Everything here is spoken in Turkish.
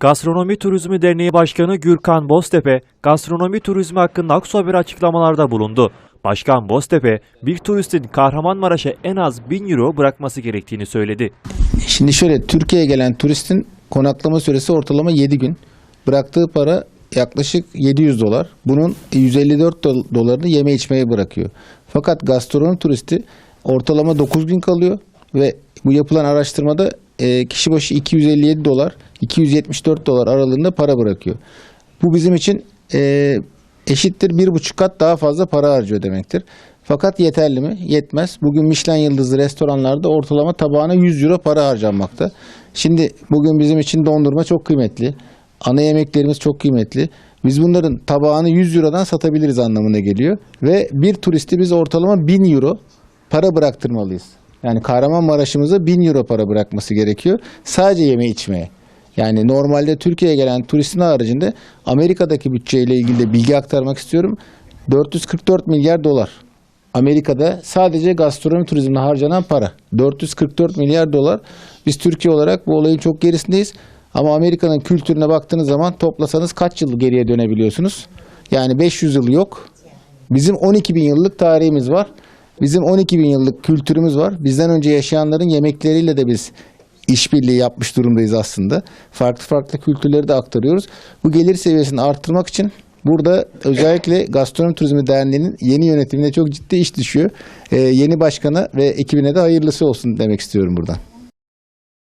Gastronomi Turizmi Derneği Başkanı Gürkan Boztepe, gastronomi turizmi hakkında Aksu Haber açıklamalarda bulundu. Başkan Boztepe, bir turistin Kahramanmaraş'a en az 1000 euro bırakması gerektiğini söyledi. Şimdi şöyle Türkiye'ye gelen turistin konaklama süresi ortalama 7 gün. Bıraktığı para yaklaşık 700 dolar. Bunun 154 do- dolarını yeme içmeye bırakıyor. Fakat gastronomi turisti ortalama 9 gün kalıyor ve bu yapılan araştırmada e, kişi başı 257 dolar, 274 dolar aralığında para bırakıyor. Bu bizim için e, eşittir bir buçuk kat daha fazla para harcıyor demektir. Fakat yeterli mi? Yetmez. Bugün Michelin yıldızlı restoranlarda ortalama tabağına 100 euro para harcanmakta. Şimdi bugün bizim için dondurma çok kıymetli. Ana yemeklerimiz çok kıymetli. Biz bunların tabağını 100 eurodan satabiliriz anlamına geliyor. Ve bir turisti biz ortalama 1000 euro para bıraktırmalıyız. Yani Kahramanmaraş'ımıza 1000 euro para bırakması gerekiyor. Sadece yeme içmeye. Yani normalde Türkiye'ye gelen turistin haricinde Amerika'daki bütçeyle ilgili de bilgi aktarmak istiyorum. 444 milyar dolar. Amerika'da sadece gastronomi turizmine harcanan para. 444 milyar dolar. Biz Türkiye olarak bu olayın çok gerisindeyiz. Ama Amerika'nın kültürüne baktığınız zaman toplasanız kaç yıl geriye dönebiliyorsunuz? Yani 500 yıl yok. Bizim 12 bin yıllık tarihimiz var. Bizim 12 bin yıllık kültürümüz var. Bizden önce yaşayanların yemekleriyle de biz işbirliği yapmış durumdayız aslında. Farklı farklı kültürleri de aktarıyoruz. Bu gelir seviyesini arttırmak için burada özellikle Gastronomi Turizmi Derneği'nin yeni yönetimine çok ciddi iş düşüyor. Ee, yeni başkana ve ekibine de hayırlısı olsun demek istiyorum buradan.